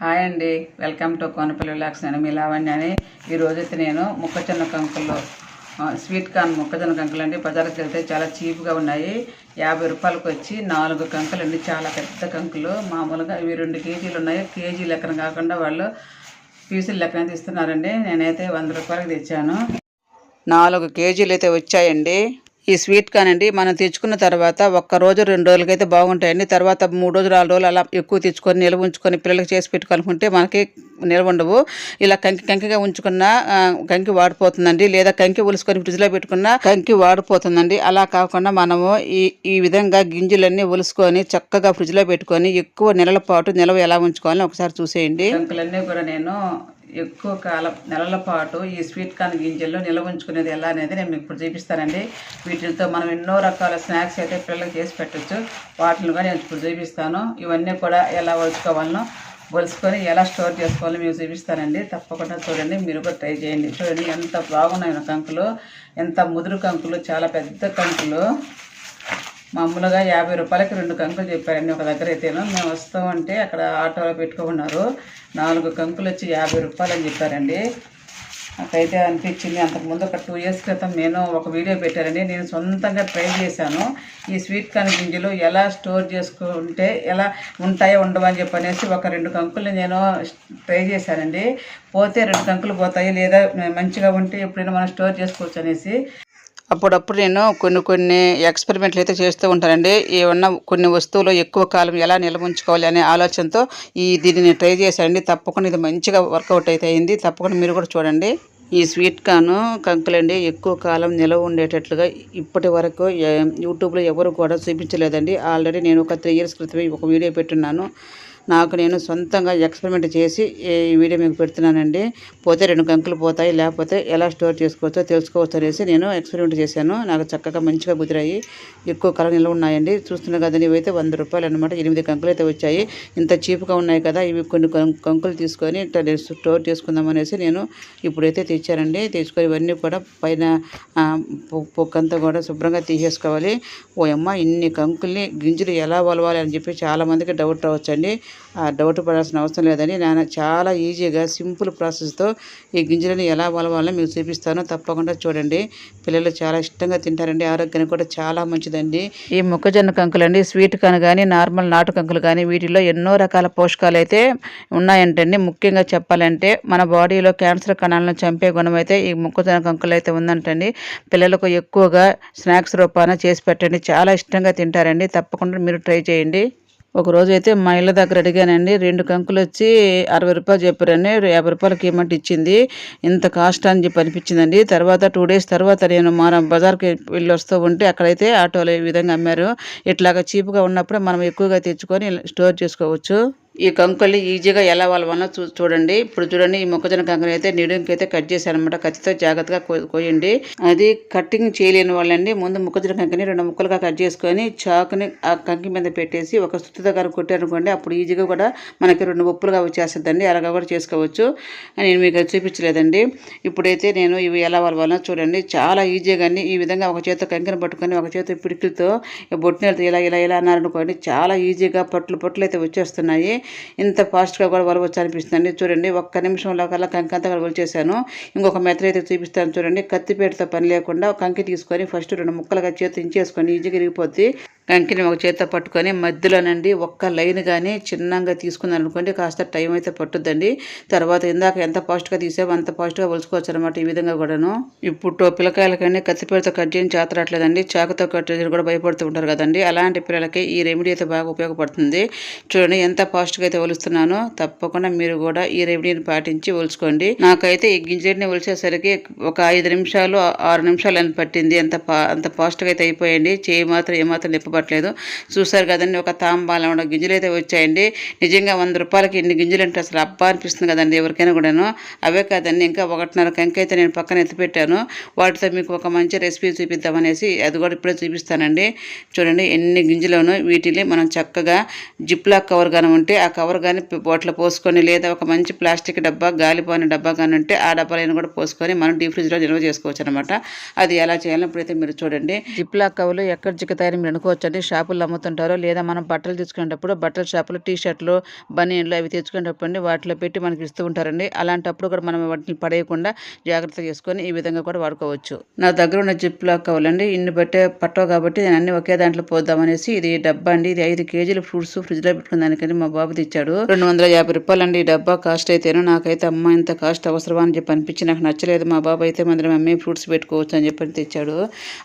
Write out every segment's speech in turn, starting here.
Hi అండి. Welcome to Konapalli విలాక్స్ నేను మీ లావణ్య అని. ఈరోజు అయితే నేను మొక్కజొన్న కంకులు స్వీట్ కార్న్ మొక్కజొన్న కంకులు అండి. బజార్కి వెళ్తే చాలా చీప్గా ఉన్నాయి. యాభై రూపాయలకు వచ్చి నాలుగు కంకులు అండి. చాలా పెద్ద కంకులు. మామూలుగా ఇవి రెండు కేజీలు ఉన్నాయి. కేజీ లెక్కన కాకుండా వాళ్ళు పీసులు లెక్కన తీస్తున్నారండి. నేనైతే వంద రూపాయలకి తెచ్చాను. నాలుగు కేజీలు అయితే వచ్చాయండి. ఈ స్వీట్ కానండి మనం తెచ్చుకున్న తర్వాత ఒక్క రోజు రెండు రోజులకైతే బాగుంటాయండి. తర్వాత మూడు రోజులు నాలుగు రోజులు అలా ఎక్కువ తెచ్చుకొని నిల్వ ఉంచుకొని పిల్లలకి చేసి పెట్టుకోవాలనుకుంటే మనకి నిల్వ ఉండవు. ఇలా కంకి కంకిగా ఉంచుకున్న కంకి వాడిపోతుందండి. లేదా కంకి ఉలుసుకొని ఫ్రిడ్జ్లో పెట్టుకున్న కంకి వాడిపోతుందండి. అలా కాకుండా మనము ఈ ఈ విధంగా గింజలన్నీ ఉలుసుకొని చక్కగా ఫ్రిడ్జ్లో పెట్టుకొని ఎక్కువ నెలల పాటు నిల్వ ఎలా ఉంచుకోవాలని ఒకసారి చూసేయండి. కంకులన్నీ కూడా నేను ఎక్కువ కాలం నెలల పాటు ఈ స్వీట్ కార్న్ గింజల్లో నిల్వ ఉంచుకునేది ఎలా అనేది నేను మీకు ఇప్పుడు చూపిస్తానండి. వీటితో మనం ఎన్నో రకాల స్నాక్స్ అయితే పిల్లలకు చేసి పెట్టచ్చు. వాటిని కూడా నేను ఇప్పుడు చూపిస్తాను. ఇవన్నీ కూడా ఎలా వలుచుకోవాలనో వలుసుకొని ఎలా స్టోర్ చేసుకోవాలో మీకు చూపిస్తానండి. తప్పకుండా చూడండి మీరు కూడా ట్రై చేయండి. చూడండి ఎంత బాగున్నాయి కంకులు. ఎంత ముదురు కంకులు చాలా పెద్ద కంకులు. మామూలుగా యాభై రూపాయలకి రెండు కంకులు చెప్పారండి. ఒక దగ్గర అయితేను మేము వస్తామంటే అక్కడ ఆటోలో పెట్టుకున్నారు నాలుగు కంకులు వచ్చి యాభై రూపాయలు అని చెప్పారండి. నాకైతే అనిపించింది. అంతకుముందు ఒక టూ ఇయర్స్ క్రితం నేను ఒక వీడియో పెట్టారండి నేను సొంతంగా ట్రై చేశాను. ఈ స్వీట్ కార్న్ గింజలు ఎలా స్టోర్ చేసుకుంటే ఎలా ఉంటాయో ఉండవని చెప్పి అనేసి ఒక రెండు కంకులు నేను ట్రై చేశానండి. పోతే రెండు కంకులు పోతాయి లేదా మంచిగా ఉంటే ఎప్పుడైనా మనం స్టోర్ చేసుకోవచ్చు అనేసి అప్పుడప్పుడు నేను కొన్ని కొన్ని ఎక్స్పెరిమెంట్లు అయితే చేస్తూ ఉంటానండి. ఏమన్నా కొన్ని వస్తువులు ఎక్కువ కాలం ఎలా నిల్వ ఉంచుకోవాలి అనే ఆలోచనతో ఈ దీనిని ట్రై చేశానండి. తప్పకుండా ఇది మంచిగా వర్కౌట్ అయితే అయింది. తప్పకుండా మీరు కూడా చూడండి. ఈ స్వీట్ కాను కంకులండి ఎక్కువ కాలం నిలవ ఉండేటట్లుగా ఇప్పటి వరకు యూట్యూబ్లో ఎవరు కూడా చూపించలేదండి. ఆల్రెడీ నేను ఒక త్రీ ఇయర్స్ క్రితమే ఒక వీడియో పెట్టున్నాను. నాకు నేను సొంతంగా ఎక్స్పెరిమెంట్ చేసి ఈ వీడియో మీకు పెడుతున్నానండి. పోతే రెండు కంకులు పోతాయి లేకపోతే ఎలా స్టోర్ చేసుకోవచ్చో తెలుసుకోవచ్చు అనేసి నేను ఎక్స్పెరిమెంట్ చేశాను. నాకు చక్కగా మంచిగా కుదిరాయి. ఎక్కువ కాలం నిల్వ ఉన్నాయండి. చూస్తున్నా కదా ఇవైతే వంద రూపాయలు అనమాట ఎనిమిది కంకులు అయితే వచ్చాయి. ఇంత చీప్గా ఉన్నాయి కదా ఇవి కొన్ని కంకులు తీసుకొని ఇట్లా స్టోర్ చేసుకుందాం అనేసి నేను ఇప్పుడైతే తెచ్చానండి. తెచ్చుకొని ఇవన్నీ కూడా పైన పొక్కంతా కూడా శుభ్రంగా తీసేసుకోవాలి. ఓ అమ్మ ఇన్ని కంకుల్ని గింజలు ఎలా వలవాలి అని చెప్పి చాలామందికి డౌట్ రావచ్చండి. డౌట్ పడాల్సిన అవసరం లేదని నేను చాలా ఈజీగా సింపుల్ ప్రాసెస్తో ఈ గింజలను ఎలా వలవాలో మీకు చూపిస్తాను. తప్పకుండా చూడండి. పిల్లలు చాలా ఇష్టంగా తింటారండి. ఆరోగ్యానికి కూడా చాలా మంచిదండి. ఈ మొక్కజొన్న కంకులండి స్వీట్ కను కానీ నార్మల్ నాటు కంకులు కానీ వీటిలో ఎన్నో రకాల పోషకాలు అయితే ఉన్నాయంటండి. ముఖ్యంగా చెప్పాలంటే మన బాడీలో క్యాన్సర్ కణాలను చంపే గుణం అయితే ఈ మొక్కజొన్న కంకులు అయితే ఉందంటండి. పిల్లలకు ఎక్కువగా స్నాక్స్ రూపాన చేసి పెట్టండి. చాలా ఇష్టంగా తింటారండి. తప్పకుండా మీరు ట్రై చేయండి. ఒకరోజు అయితే మా ఇళ్ళ దగ్గర అడిగానండి రెండు కంకులు వచ్చి అరవై రూపాయలు చెప్పారని యాభై రూపాయలకి ఏమంటే ఇచ్చింది ఇంత కాస్ట్ అని చెప్పి అనిపించిందండి. తర్వాత టూ డేస్ తర్వాత నేను మనం బజార్కి వెళ్ళి వస్తూ ఉంటే అక్కడైతే ఆటోలో ఈ విధంగా అమ్మారు ఇట్లాగా చీప్గా ఉన్నప్పుడు మనం ఎక్కువగా తెచ్చుకొని స్టోర్ చేసుకోవచ్చు. ఈ కంకుల్ని ఈజీగా ఎలా వాళ్ళవన్నా చూ చూడండి. ఇప్పుడు చూడండి ఈ మొక్కజొన్న కంకుని అయితే నిడుంకి అయితే కట్ చేశాను అనమాట ఖచ్చితంగా జాగ్రత్తగా కో- కోయండి. అది కట్టింగ్ చేయలేని వాళ్ళండి. ముందు మొక్కజొన్న కంకిని రెండు ముక్కలుగా కట్ చేసుకొని చాకుని ఆ కంకి మీద పెట్టేసి ఒక సుత్తితో గారు కొట్టారనుకోండి అప్పుడు ఈజీగా కూడా మనకి రెండు ఉప్పులుగా వచ్చేస్తుందండి. అలాగా కూడా చేసుకోవచ్చు. నేను మీకు చూపించలేదండి. ఇప్పుడైతే నేను ఇవి ఎలా వాళ్ళ చూడండి. చాలా ఈజీగా ఈ విధంగా ఒక చేత కంకిని పట్టుకొని ఒక చేత పిడికిలతో బొట్టినలతో ఇలా ఇలా ఇలా అన్నారనుకోండి చాలా ఈజీగా పట్లు పట్లు అయితే వచ్చేస్తున్నాయి. ఇంత ఫాస్ట్గా కూడా వలవచ్చు అనిపిస్తుంది చూడండి ఒక్క నిమిషంలో కల్లా కంకి అంతా కూడా వలిచేసాను ఇంకొక మెత్తలు అయితే చూపిస్తాను చూడండి. కత్తిపేటతో పని లేకుండా కంకి తీసుకొని ఫస్ట్ రెండు ముక్కలుగా చేతి ఇంచేసుకొని ఈజీగా ఇరిగిపోద్ది. గంకిని ఒక చేత్తో పట్టుకొని మధ్యలోనండి ఒక్క లైన్ కానీ చిన్నగా తీసుకున్నాను అనుకోండి కాస్త టైం అయితే పట్టుద్దండి. తర్వాత ఇందాక ఎంత ఫాస్ట్గా తీసామో అంత ఫాస్ట్గా వలుచుకోవచ్చు అనమాట ఈ విధంగా కూడాను. ఇప్పుడు పిల్లకాయలకండి కత్తిపేటతో కట్ చేయని చేత రావట్లేదండి. చాకుతో కట్ చేయడం కూడా భయపడుతూ ఉంటారు కదండి. అలాంటి పిల్లలకి ఈ రెమెడీ అయితే బాగా ఉపయోగపడుతుంది. చూడండి ఎంత ఫాస్ట్గా అయితే ఒలుస్తున్నానో తప్పకుండా మీరు కూడా ఈ రెమెడీని పాటించి ఒలుచుకోండి. నాకైతే ఈ గింజలని ఒలిచేసరికి ఒక ఐదు నిమిషాలు ఆరు నిమిషాలు అని పట్టింది. అంత అంత ఫాస్ట్గా అయితే అయిపోయింది చేయి మాత్రం ఏమాత్రం నిప్పబట్టలేదు చూసారు కదండి ఒక తాంబాలం ఉన్న గింజలు అయితే వచ్చాయండి. నిజంగా వంద రూపాయలకి ఇన్ని గింజలు అంటే అసలు అబ్బా అనిపిస్తుంది కదండి ఎవరికైనా కూడాను. అవే కదండి ఇంకా ఒకటిన్నర కంకి అయితే నేను పక్కన ఎత్తిపెట్టాను వాటితో మీకు ఒక మంచి రెసిపీ చూపిద్దామనేసి అది కూడా ఇప్పుడే చూపిస్తానండి. చూడండి ఎన్ని గింజలను వీటిని మనం చక్కగా జిప్లాక్ కవర్ కానీ ఉంటే ఆ కవర్ కానీ వాటిలో పోసుకొని లేదా ఒక మంచి ప్లాస్టిక్ డబ్బా గాలిపోయిన డబ్బా కానీ ఉంటే ఆ డబ్బాలైనా కూడా పోసుకొని మనం డీప్ ఫ్రిడ్జ్లో నిల్వ చేసుకోవచ్చు అనమాట అది ఎలా చేయాలో ఇప్పుడైతే మీరు చూడండి. జిప్లాక్ కవర్లు ఎక్కడ చిక్కుతాయని మీరు అనుకోవచ్చు? అండి షాపుల్లో అమ్ముతుంటారు లేదా మనం బట్టలు తీసుకునేటప్పుడు బట్టల షాపులు టీ షర్ట్లు బనీన్లు అవి తెచ్చుకునేటప్పుడు అండి వాటిలో పెట్టి మనకి ఇస్తూ ఉంటారండి. అలాంటప్పుడు కూడా మనం వాటిని పడేయకుండా జాగ్రత్త చేసుకొని ఈ విధంగా కూడా వాడుకోవచ్చు. నా దగ్గర ఉన్న జిప్ లాక్ కావాలండి ఇన్ని బట్టే పట్టవు కాబట్టి నేను అన్ని ఒకే దాంట్లో పోద్దామనేసి ఇది డబ్బా అండి. ఇది ఐదు కేజీల ఫ్రూట్స్ ఫ్రిడ్జ్లో పెట్టుకున్న దానికని మా బాబు తెచ్చాడు. రెండు వందల యాభై రూపాయలు అండి ఈ డబ్బా కాస్ట్ అయితేను. నాకైతే అమ్మ ఇంత కాస్ట్ అవసరమా అని చెప్పి అనిపించి నాకు నచ్చలేదు. మా బాబు అయితే మందిరం అమ్మే ఫ్రూట్స్ పెట్టుకోవచ్చు అని చెప్పి తెచ్చాడు.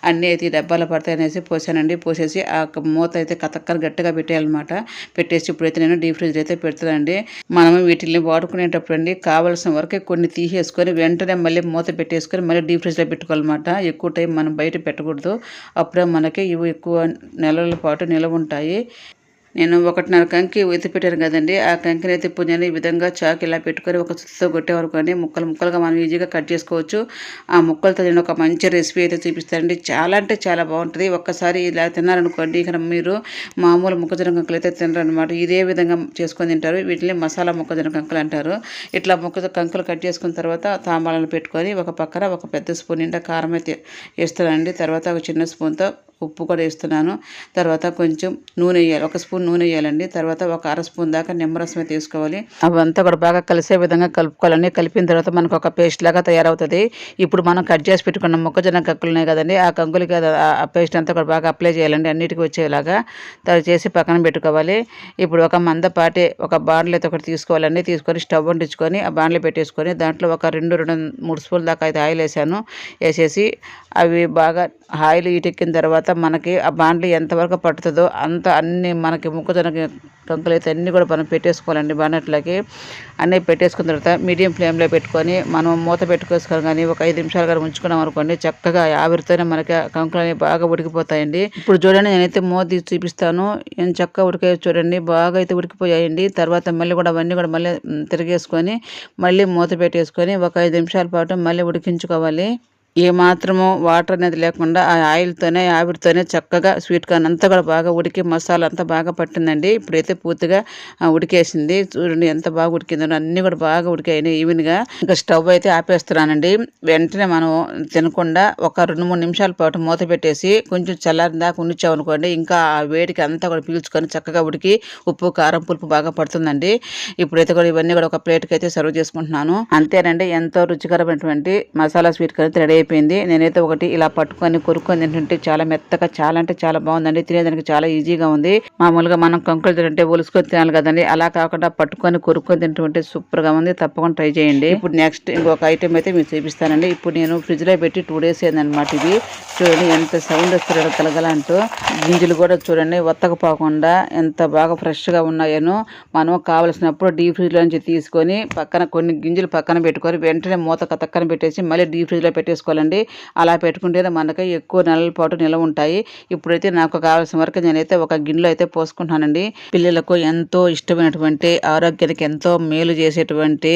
అన్నీ అయితే ఈ డబ్బాలో పడతాయనేసి పోసానండి. పోసేసి ఆ మూత అయితే కతక్కర గట్టిగా పెట్టేయాలన్నమాట. పెట్టేసి ఇప్పుడైతే నేను డీప్ ఫ్రిడ్జ్ అయితే పెడతానండి. మనము వీటిని వాడుకునేటప్పుడు అండి కావాల్సిన వరకే కొన్ని తీసేసుకొని వెంటనే మళ్ళీ మూత పెట్టేసుకొని మళ్ళీ డీప్ ఫ్రిడ్జ్లో పెట్టుకోవాలన్నమాట. ఎక్కువ టైం మనం బయట పెట్టకూడదు. అప్పుడే మనకి ఇవి ఎక్కువ నెలల పాటు నిలవ ఉంటాయి. నేను ఒకటిన్నర కంకి ఎత్తి పెట్టాను కదండి. ఆ కంకిని అయితే పుంజని ఈ విధంగా చాకు ఇలా పెట్టుకొని ఒక చుట్టతో కొట్టే వరకు అండి ముక్కలు ముక్కలుగా మనం ఈజీగా కట్ చేసుకోవచ్చు. ఆ ముక్కలతో నేను ఒక మంచి రెసిపీ అయితే చూపిస్తానండి. చాలా అంటే చాలా బాగుంటుంది. ఒక్కసారి ఇలా తిన్నారనుకోండి ఇక్కడ మీరు మామూలు మొక్కజొన్న కంకులు అయితే తినరనమాట ఇదే విధంగా చేసుకొని తింటారు. వీటిని మసాలా మొక్కజొన్న కంకులు అంటారు. ఇట్లా మొక్క కంకులు కట్ చేసుకున్న తర్వాత తాంబాలను పెట్టుకొని ఒక పక్కన ఒక పెద్ద స్పూన్ నిండా కారం అయితే వేస్తానండి. తర్వాత ఒక చిన్న స్పూన్తో ఉప్పు కూడా వేస్తున్నాను. తర్వాత కొంచెం నూనె వేయాలి. ఒక స్పూన్ నూనె వేయాలండి. తర్వాత ఒక అర స్పూన్ దాకా నిమ్మరసం తీసుకోవాలి. అవంతా కూడా బాగా కలిసే విధంగా కలుపుకోవాలండి. కలిపిన తర్వాత మనకు ఒక పేస్ట్ లాగా తయారవుతుంది. ఇప్పుడు మనం కట్ చేసి పెట్టుకున్న మొక్కజొన్న కంకులు ఉన్నాయి కదండి ఆ కంకులకి ఆ- పేస్ట్ అంతా కూడా బాగా అప్లై చేయాలండి. అన్నిటికీ వచ్చేలాగా తయారు చేసి పక్కన పెట్టుకోవాలి. ఇప్పుడు ఒక మందపాటి ఒక బాండ్లు అయితే ఒకటి తీసుకోవాలండి. తీసుకొని స్టవ్ వండించుకొని ఆ బాండ్లు పెట్టేసుకొని దాంట్లో ఒక రెండు రెండు మూడు స్పూన్ల దాకా అయితే ఆయిల్ వేసాను. వేసేసి అవి బాగా ఆయిల్ ఇటెక్కిన తర్వాత మనకి ఆ బాండ్లు ఎంతవరకు పట్టుతుందో అంత అన్ని మనకి మొక్కజొన్న కంకులు అయితే అన్నీ కూడా మనం పెట్టేసుకోవాలండి బాండట్లకి అన్నీ పెట్టేసుకున్న తర్వాత మీడియం ఫ్లేమ్లో పెట్టుకొని మనం మూత పెట్టుకోసుకొని కానీ ఒక ఐదు నిమిషాలు కానీ ఉంచుకున్నాం అనుకోండి చక్కగా ఆవిరితోనే మనకి కంకులు అనేవి బాగా ఉడికిపోతాయండి. ఇప్పుడు చూడండి నేనైతే మూత తీసి చూపిస్తాను. నేను చక్కగా ఉడికే చూడండి. బాగా అయితే ఉడికిపోయాయండి. తర్వాత మళ్ళీ కూడా అవన్నీ కూడా మళ్ళీ తిరిగేసుకొని మళ్ళీ మూత పెట్టేసుకొని ఒక ఐదు నిమిషాల పాటు మళ్ళీ ఉడికించుకోవాలి. ఏ మాత్రము వాటర్ అనేది లేకుండా ఆ ఆయిల్తోనే ఆవిరితోనే చక్కగా స్వీట్ కార్న్ అంతా కూడా బాగా ఉడికి మసాలా అంతా బాగా పట్టిందండి. ఇప్పుడైతే పూర్తిగా ఉడికేసింది. చూడండి ఎంత బాగా ఉడికిందో అన్నీ కూడా బాగా ఉడికాయి ఈవెన్గా. ఇంకా స్టవ్ అయితే ఆపేస్తున్నానండి. వెంటనే మనం తినకుండా ఒక రెండు మూడు నిమిషాల పాటు మూత పెట్టేసి కొంచెం చల్లారిన దాకా ఉండిచ్చామనుకోండి ఇంకా ఆ వేడికి అంతా కూడా పీల్చుకొని చక్కగా ఉడికి ఉప్పు కారం పులుపు బాగా పడుతుందండి. ఇప్పుడైతే కూడా ఇవన్నీ కూడా ఒక ప్లేట్కి అయితే సర్వ్ చేసుకుంటున్నాను. అంతేనండి ఎంతో రుచికరమైనటువంటి మసాలా స్వీట్ కర్రీ రెడీ అయిపోయింది. నేనైతే ఒకటి ఇలా పట్టుకొని కొరుక్కొని తింటుంటే చాలా మెత్తగా చాలా అంటే చాలా బాగుందండి. తినేదానికి చాలా ఈజీగా ఉంది. మామూలుగా మనం కంకులు తింటే ఒలుసుకొని తినాలి కదండి. అలా కాకుండా పట్టుకొని కొరుక్కొని తింటుంటే సూపర్గా ఉంది. తప్పకుండా ట్రై చేయండి. ఇప్పుడు నెక్స్ట్ ఇంకొక ఐటెం అయితే మీకు చూపిస్తానండి. ఇప్పుడు నేను ఫ్రిడ్జ్లో పెట్టి టూ డేస్ అయిందనమాట ఇది. చూడండి ఎంత సౌండ్ వస్తున్నాడో కలగల అంటూ గింజలు కూడా చూడండి వత్తకపోకుండా ఎంత బాగా ఫ్రెష్గా గా మనం కావలసినప్పుడు డీప్ ఫ్రిడ్జ్లో నుంచి తీసుకొని పక్కన కొన్ని గింజలు పక్కన పెట్టుకొని వెంటనే మూత కతక్కన పెట్టేసి మళ్ళీ డీప్ ఫ్రిడ్జ్లో పెట్టేసుకోవాలండి. అలా పెట్టుకుంటేనే మనకి ఎక్కువ నెలల పాటు నిల్వ ఉంటాయి. ఇప్పుడైతే నాకు కావాల్సిన వరకు నేనైతే ఒక గిన్నెలో అయితే పోసుకుంటున్నానండి. పిల్లలకు ఎంతో ఇష్టమైనటువంటి ఆరోగ్యానికి ఎంతో మేలు చేసేటువంటి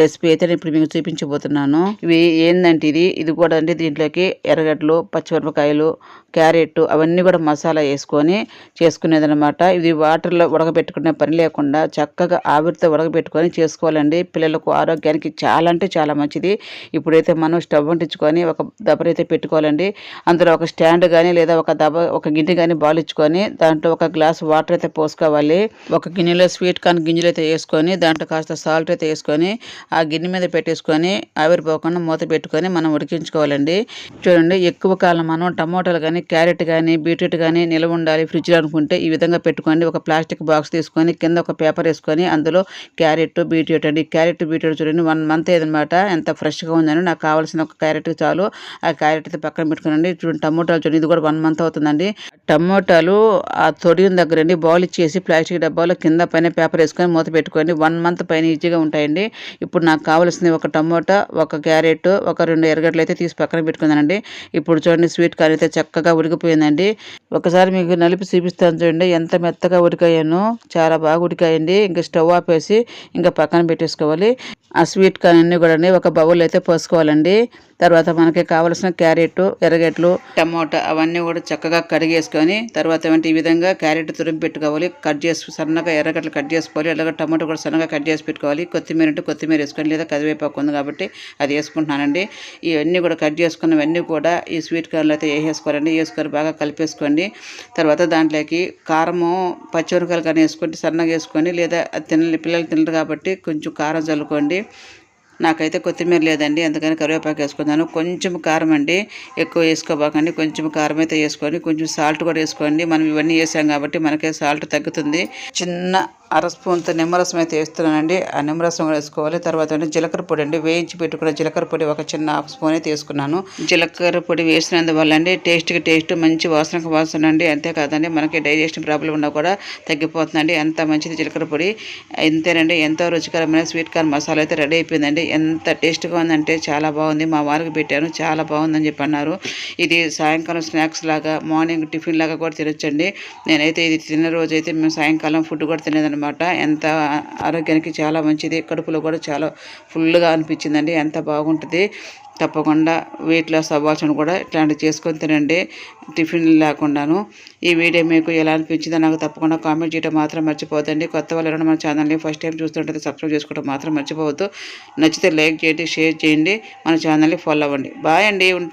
రెసిపీ అయితే ఇప్పుడు మీకు చూపించబోతున్నాను. ఇవి ఏందంటే ఇది? ఇది కూడా అండి దీంట్లోకి ఎర్రగడ్డలు పచ్చిమిరపకాయలు క్యారెట్ అవన్నీ కూడా మసాలా వేసుకొని చేసుకునేదన్నమాట. ఇది వాటర్లో ఉడకబెట్టుకునే పని లేకుండా చక్కగా ఆవిరితో ఉడకబెట్టుకొని చేసుకోవాలండి. పిల్లలకు ఆరోగ్యానికి చాలా అంటే చాలా మంచిది. ఇప్పుడైతే మనం స్టవ్ అంటించుకొని ఒక దబరైతే పెట్టుకోవాలండి. అందులో ఒక స్టాండ్ కానీ లేదా ఒక దబ ఒక గిన్నె కానీ బాలించుకొని దాంట్లో ఒక గ్లాస్ వాటర్ అయితే పోసుకోవాలి. ఒక గిన్నెలో స్వీట్ కార్న్ గింజలు అయితే వేసుకొని దాంట్లో కాస్త సాల్ట్ అయితే వేసుకొని ఆ గిన్నె మీద పెట్టేసుకొని ఆవిరిపోకుండా మూత పెట్టుకొని మనం ఉడికించుకోవాలండి. చూడండి ఎక్కువ కాలం మనం టమోటాలు కానీ క్యారెట్ కానీ బీట్రూట్ కానీ నిల్వ ఉండాలి ఫ్రిడ్జ్లో అనుకుంటే ఈ విధంగా పెట్టుకోండి. ఒక ప్లాస్టిక్ బాక్స్ తీసుకొని కింద ఒక పేపర్ వేసుకొని అందులో క్యారెట్ బీట్రూట్ అండి. క్యారెట్ బీట్రూట్ చూడండి వన్ మంత్ ఏదనమాట ఎంత ఫ్రెష్గా ఉందని నాకు కావాల్సిన ఒక క్యారెట్ చాలు. ఆ క్యారెట్ అయితే పక్కన పెట్టుకోనండి. చూడండి టమోటాలు చూడండి ఇది కూడా వన్ మంత్ అవుతుందండి. టమోటాలు ఆ తొడిగిన దగ్గర దగ్గరండి. బౌల్ ఇచ్చేసి ప్లాస్టిక్ డబ్బాలో కింద పైన పేపర్ వేసుకొని మూత పెట్టుకోండి. వన్ మంత్ పైన ఈజీగా ఉంటాయండి. ఇప్పుడు నాకు కావాల్సింది ఒక టమోటా ఒక క్యారెట్ ఒక రెండు ఎర్రగడ్డలు అయితే తీసి పక్కన పెట్టుకున్నానండి. ఇప్పుడు చూడండి స్వీట్ కార్న్ అయితే చక్కగా ఉడికిపోయిందండి. ఒకసారి మీకు నలిపి చూపిస్తాను చూడండి. ఎంత మెత్తగా ఉడికాయను చాలా బాగా ఉడికాయండి. ఇంకా స్టవ్ ఆపేసి ఇంకా పక్కన పెట్టేసుకోవాలి. ఆ స్వీట్ కార్న్ అన్ని కూడా ఒక బౌల్ అయితే పోసుకోవాలండి. తర్వాత మనకి కావలసిన క్యారెట్ ఎర్రగడ్డలు టమోటా అవన్నీ కూడా చక్కగా కడిగేసుకొని తర్వాత ఈ విధంగా క్యారెట్ తురిమి పెట్టుకోవాలి. కట్ చేసి సన్నగా ఎర్రగడ్డలు కట్ చేసుకోవాలి. అలాగే టమాటో కూడా సన్నగా కట్ చేసి పెట్టుకోవాలి. కొత్తిమీర అంటే కొత్తిమీర వేసుకోండి లేదా కరివేపాకు ఉంది కాబట్టి అది వేసుకుంటున్నానండి. ఇవన్నీ కూడా కట్ చేసుకున్నవన్నీ కూడా ఈ స్వీట్ కార్న్లో అయితే వేసేసుకోవాలండి. వేసుకొని బాగా కలిపేసుకోండి. తర్వాత దాంట్లోకి కారము పచ్చిమిరకాయలు కానీ వేసుకుంటే సన్నగా వేసుకొని లేదా అది తినలే పిల్లలు తినరు కాబట్టి కొంచెం కారం చల్లుకోండి. నాకైతే కొత్తిమీర లేదండి అందుకని కరివేపాకు వేసుకున్నాను. కొంచెం కారం అండి ఎక్కువ వేసుకోబాకండి. కొంచెం కారం అయితే వేసుకొని కొంచెం సాల్ట్ కూడా వేసుకోండి. మనం ఇవన్నీ వేసాం కాబట్టి మనకే సాల్ట్ తగ్గుతుంది. చిన్న అర స్పూన్తో నిమ్మరసం అయితే వేస్తున్నానండి. ఆ నిమ్మరసం కూడా వేసుకోవాలి. తర్వాత అంటే జీలకర్ర పొడి అండి. వేయించి పెట్టుకున్న జీలకర్ర పొడి ఒక చిన్న హాఫ్ స్పూన్ అయితే వేసుకున్నాను. జీలకర్ర పొడి వేసినందువల్ల అండి టేస్ట్కి టేస్ట్ మంచి వాసనకు వాసన అండి. అంతేకాదండి మనకి డైజెషన్ ప్రాబ్లం ఉన్నా కూడా తగ్గిపోతుందండి. ఎంత మంచిది జీలకర్ర పొడి. అంతేనండి ఎంతో రుచికరమైన స్వీట్ కార్న్ మసాలా అయితే రెడీ అయిపోయిందండి. ఎంత టేస్ట్గా ఉందంటే చాలా బాగుంది. మా వారికి పెట్టాను. చాలా బాగుందని చెప్పి అన్నారు ఇది సాయంకాలం స్నాక్స్ లాగా మార్నింగ్ టిఫిన్ లాగా కూడా తినొచ్చండి. నేనైతే ఇది తిన్న రోజు అయితే మేము సాయంకాలం ఫుడ్ కూడా అనమాట ఎంత ఆరోగ్యానికి చాలా మంచిది. కడుపులో కూడా చాలా ఫుల్గా అనిపించిందండి. ఎంత బాగుంటుంది. తప్పకుండా వెయిట్ లాస్ అవ్వాల్సిన కూడా ఇట్లాంటివి చేసుకొని తినండి. టిఫిన్ లేకుండాను. ఈ వీడియో మీకు ఎలా అనిపించిందో నాకు తప్పకుండా కామెంట్ చేయడం మాత్రం మర్చిపోదండి కొత్త వాళ్ళు ఎవరైనా మన ఛానల్ని ఫస్ట్ టైం చూస్తుంటే సబ్స్క్రైబ్ చేసుకోవడం మాత్రం మర్చిపోవద్దు. నచ్చితే లైక్ చేయండి షేర్ చేయండి. మన ఛానల్ని ఫాలో అవ్వండి. బాయ్ అండి. ఉంటా